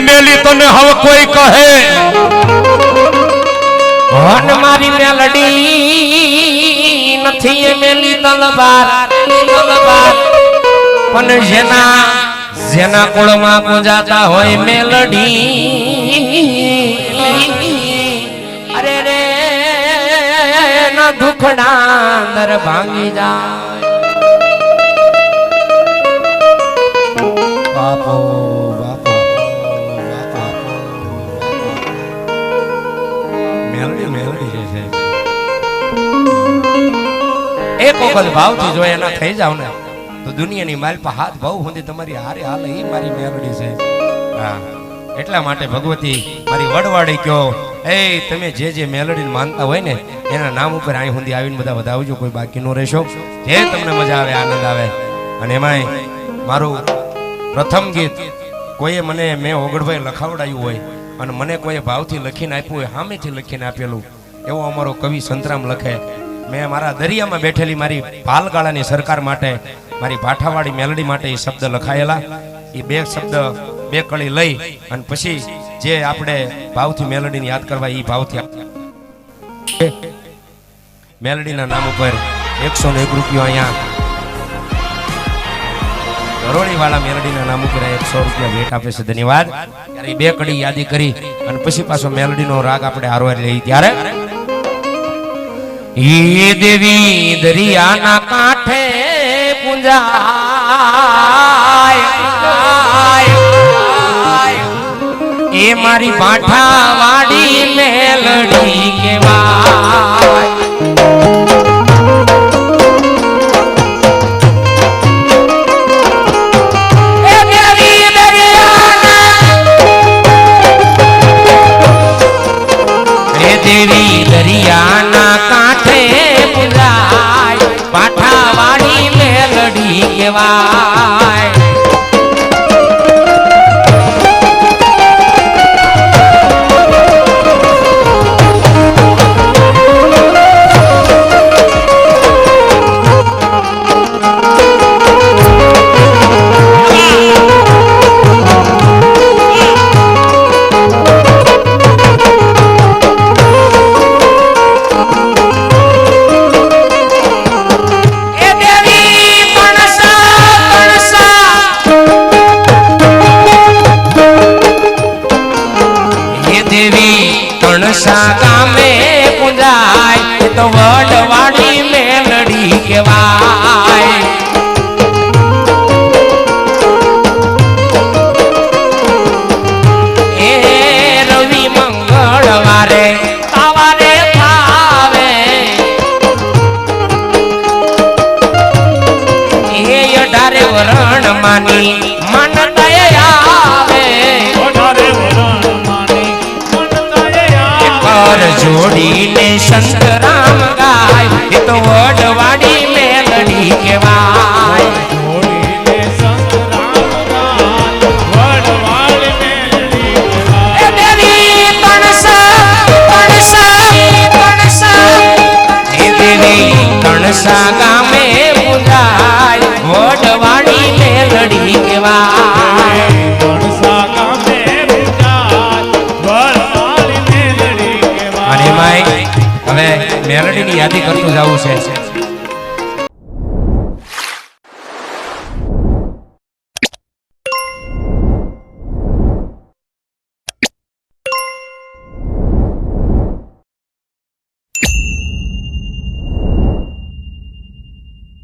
મેલી તને હવે કોઈ કહે? હન મારી મેલડી, નથી એ મેલી તલવાર તલવાર. પણ જેના જેના કોળમાં પૂજાતા હોય મેલડી, અરે રે ના દુખડા અંદર ભાંગી જાય. બાપો. જે છે એક વખત ભાવથી જો એના થઈ જાવ ને તો દુનિયાની માલ પર હાથ ભાવ સુધી તમારી હારે હાલ એ મારી મેલડી છે. હા. એટલા માટે ભગવતી મારી વડવાડી કયો એ તમે જે જે મેલડી માનતા હોય ને એના નામ ઉપર અહીં સુધી આવીને બધા વધાવજો કોઈ બાકી નો રહેશો. જે તમને મજા આવે આનંદ આવે. અને એમાંય મારું પ્રથમ ગીત કોઈએ મને મેં ઓગળભાઈ લખાવડાયું હોય અને મને કોઈએ ભાવથી લખીને આપ્યું હોય સામેથી લખીને આપેલું એવો અમારો કવિ સંતરામ લખે, મેં મારા દરિયામાં બેઠેલી મારી પાલગાળાની સરકાર માટે, મારી ભાઠાવાળી મેલડી માટે એ શબ્દ લખાયેલા. એ બે શબ્દ બે કળી લઈ અને પછી જે આપણે ભાવથી મેલડીને યાદ કરવા એ ભાવથી મેલડીના નામ ઉપર એકસો ને એક રૂપિયો અહીંયા. ધરોળીવાળા મેલડીના નામ ઉપર એકસો રૂપિયા ભેટ આપે છે, ધન્યવાદ. ત્યારે બે કડી યાદી કરી અને પછી પાછો મેલડીનો રાગ આપણે હારવાર લઈ ત્યારે ઈ દેવી દરિયાના કાંઠે પૂંજાય. એ મારી ભાઠા વાડી મેલડી કેવાય મેલડી ગામે પૂજાય તો વડવાણી મેલડી કહેવાય. એ રવિ મંગળવારે સવારે થાવે એ અઢારે વરણ કર સંત રામ ગાય. એ તો વડવાડી મેલડી કહેવાય. કણસા ગામે મેલડીની યાદી કરતું જવું છે.